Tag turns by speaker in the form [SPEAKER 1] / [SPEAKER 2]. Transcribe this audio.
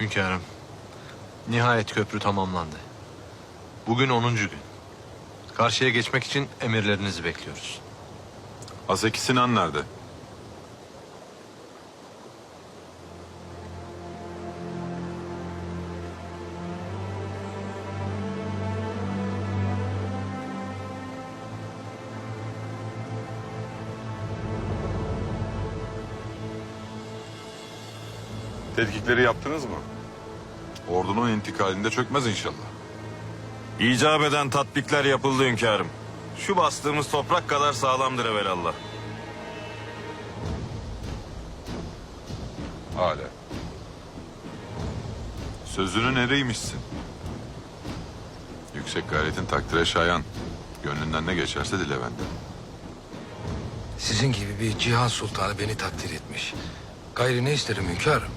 [SPEAKER 1] Hünkârım, nihayet köprü tamamlandı. Bugün 10. gün. Karşıya geçmek için emirlerinizi bekliyoruz.
[SPEAKER 2] Aseki Sinan nerede? Tetkikleri yaptınız mı? Ordunun intikalinde çökmez inşallah.
[SPEAKER 3] İcap eden tatbikler yapıldı hünkârım. Şu bastığımız toprak kadar sağlamdır evelallah.
[SPEAKER 2] Hala. Sözünün eriymişsin. Yüksek gayretin takdire şayan. Gönlünden ne geçerse dile benden.
[SPEAKER 4] Sizin gibi bir cihan sultanı beni takdir etmiş. Gayrı ne isterim hünkârım?